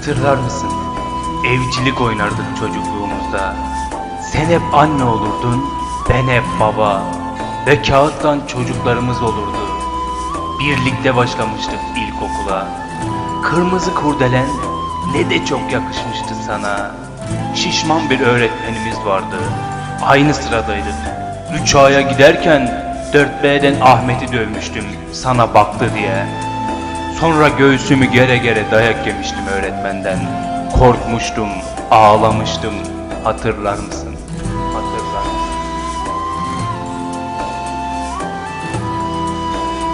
Hatırlar mısın? Evcilik oynardık çocukluğumuzda. Sen hep anne olurdun, ben hep baba. Ve kağıttan çocuklarımız olurdu. Birlikte başlamıştık ilkokula. Kırmızı kurdelen ne de çok yakışmıştı sana. Şişman bir öğretmenimiz vardı. Aynı sıradaydık. 3A'ya giderken 4B'den Ahmet'i dövmüştüm sana baktı diye. Sonra göğsümü gere gere dayak yemiştim öğretmenden. Korkmuştum, ağlamıştım. Hatırlar mısın? Hatırlar?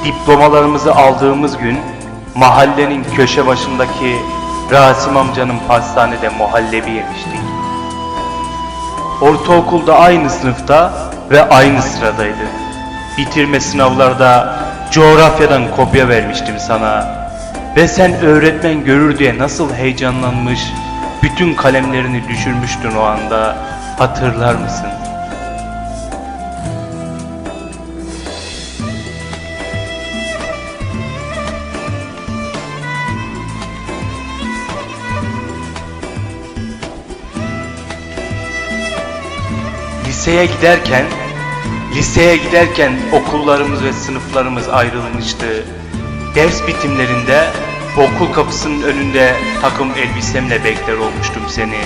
Diplomalarımızı aldığımız gün mahallenin köşe başındaki Rasim amcanın pastanede muhallebi yemiştik. Ortaokulda aynı sınıfta ve aynı sıradaydı. Bitirme sınavlarda coğrafyadan kopya vermiştim sana. Ve sen öğretmen görür diye nasıl heyecanlanmış, bütün kalemlerini düşürmüştün o anda. Hatırlar mısın? Liseye giderken, liseye giderken okullarımız ve sınıflarımız ayrılmıştı. Ders bitimlerinde okul kapısının önünde takım elbisemle bekler olmuştum seni.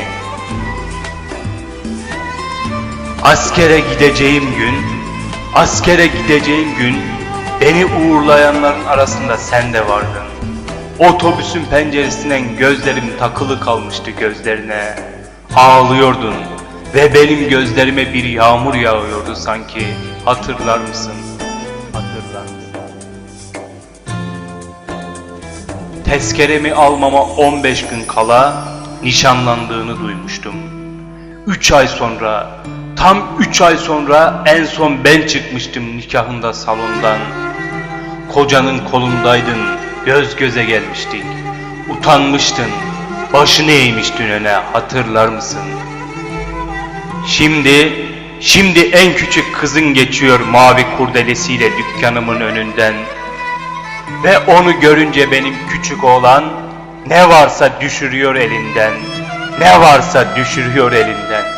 Askere gideceğim gün, askere gideceğim gün beni uğurlayanların arasında sen de vardın. Otobüsün penceresinden gözlerim takılı kalmıştı gözlerine. Ağlıyordun ve benim gözlerime bir yağmur yağıyordu sanki. Hatırlar mısın? Tezkeremi almama 15 gün kala nişanlandığını duymuştum. 3 ay sonra, tam 3 ay sonra en son ben çıkmıştım nikahında salondan. Kocanın kolundaydın, göz göze gelmiştik. Utanmıştın, başını eğmiştin öne, hatırlar mısın? Şimdi, şimdi en küçük kızın geçiyor mavi kurdelesiyle dükkanımın önünden. Ve onu görünce benim küçük oğlan ne varsa düşürüyor elinden. Ne varsa düşürüyor elinden.